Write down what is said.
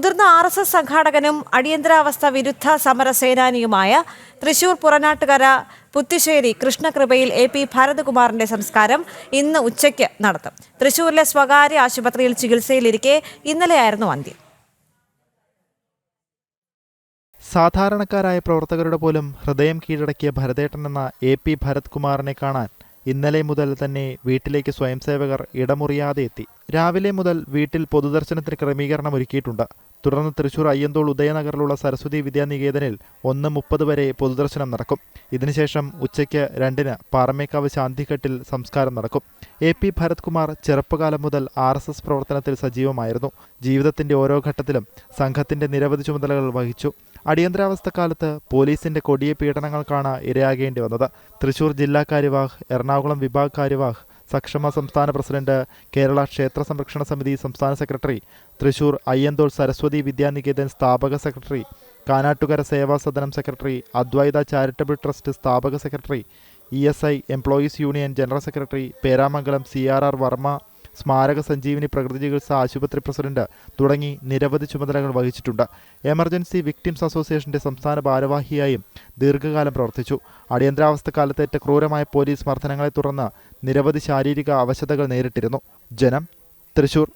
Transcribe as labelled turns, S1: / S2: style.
S1: മുതിർന്ന R S S സംഘാടകനും അടിയന്തരാവസ്ഥ വിരുദ്ധ സമരസേനാനിയുമായ തൃശൂർ പുറനാട്ടുകര പുത്തിശ്ശേരി കൃഷ്ണകൃപയിൽ എ പി ഭരതകുമാറിന്റെ സംസ്കാരം ഇന്ന് ഉച്ചയ്ക്ക് നടത്തും. തൃശൂരിലെ സ്വകാര്യ ആശുപത്രിയിൽ ചികിത്സയിലിരിക്കെ ഇന്നലെയായിരുന്നു അന്ത്യം.
S2: സാധാരണക്കാരായ പ്രവർത്തകരുടെ പോലും ഹൃദയം കീഴടക്കിയ ഭരതേട്ടൻ എന്ന എ പി ഭരത് കുമാറിനെ കാണാൻ ഇന്നലെ മുതൽ തന്നെ വീട്ടിലേക്ക് സ്വയംസേവകർ ഇടമുറിയാതെ എത്തി. രാവിലെ മുതൽ വീട്ടിൽ പൊതുദർശനത്തിന് ക്രമീകരണം ഒരുക്കിയിട്ടുണ്ട് തുടർന്ന് തൃശൂർ അയ്യന്തോൾ ഉദയനഗറിലുള്ള സരസ്വതി വിദ്യാനികേതനിൽ ഒന്ന് മുപ്പത് വരെ പൊതുദർശനം നടക്കും. ഇതിനുശേഷം ഉച്ചയ്ക്ക് രണ്ടിന് പാറമേക്കാവ് ശാന്തിഘട്ടിൽ സംസ്കാരം നടക്കും. എ പി ഭരത്കുമാർ ചെറുപ്പകാലം മുതൽ ആർ എസ് എസ് പ്രവർത്തനത്തിൽ സജീവമായിരുന്നു. ജീവിതത്തിന്റെ ഓരോ ഘട്ടത്തിലും സംഘത്തിന്റെ നിരവധി ചുമതലകൾ വഹിച്ചു. അടിയന്തരാവസ്ഥ കാലത്ത് പോലീസിന്റെ കൊടിയ പീഡനങ്ങൾക്കാണ് ഇരയാകേണ്ടി വന്നത്. തൃശൂർ ജില്ലാ കാര്യവാഹ് എറണാകുളം വിഭാഗ് കാര്യവാഹ് സക്ഷമ സംസ്ഥാന പ്രസിഡന്റ് കേരള ക്ഷേത്ര സംരക്ഷണ സമിതി സംസ്ഥാന സെക്രട്ടറി തൃശൂർ അയ്യന്തോൾ സരസ്വതി വിദ്യാനികേതൻ സ്ഥാപക secretary Kanattukara Seva Sadanam secretary Advaita charitable trust സ്ഥാപക secretary E S I employees union general secretary Peramangalam C R R Varma സ്മാരക സഞ്ജീവിനി പ്രകൃതി ചികിത്സ ആശുപത്രി പ്രസിഡന്റ് തുടങ്ങി നിരവധി ചുമതലകൾ വഹിച്ചിട്ടുണ്ട്. എമർജൻസി വിക്ടിംസ് അസോസിയേഷന്റെ സംസ്ഥാന ഭാരവാഹിയായും ദീർഘകാലം പ്രവർത്തിച്ചു. അടിയന്തരാവസ്ഥ കാലത്തേറ്റ ക്രൂരമായ പോലീസ് മർദ്ദനങ്ങളെ തുടർന്ന് നിരവധി ശാരീരിക അവശതകൾ നേരിട്ടിരുന്നു. ജനം തൃശൂർ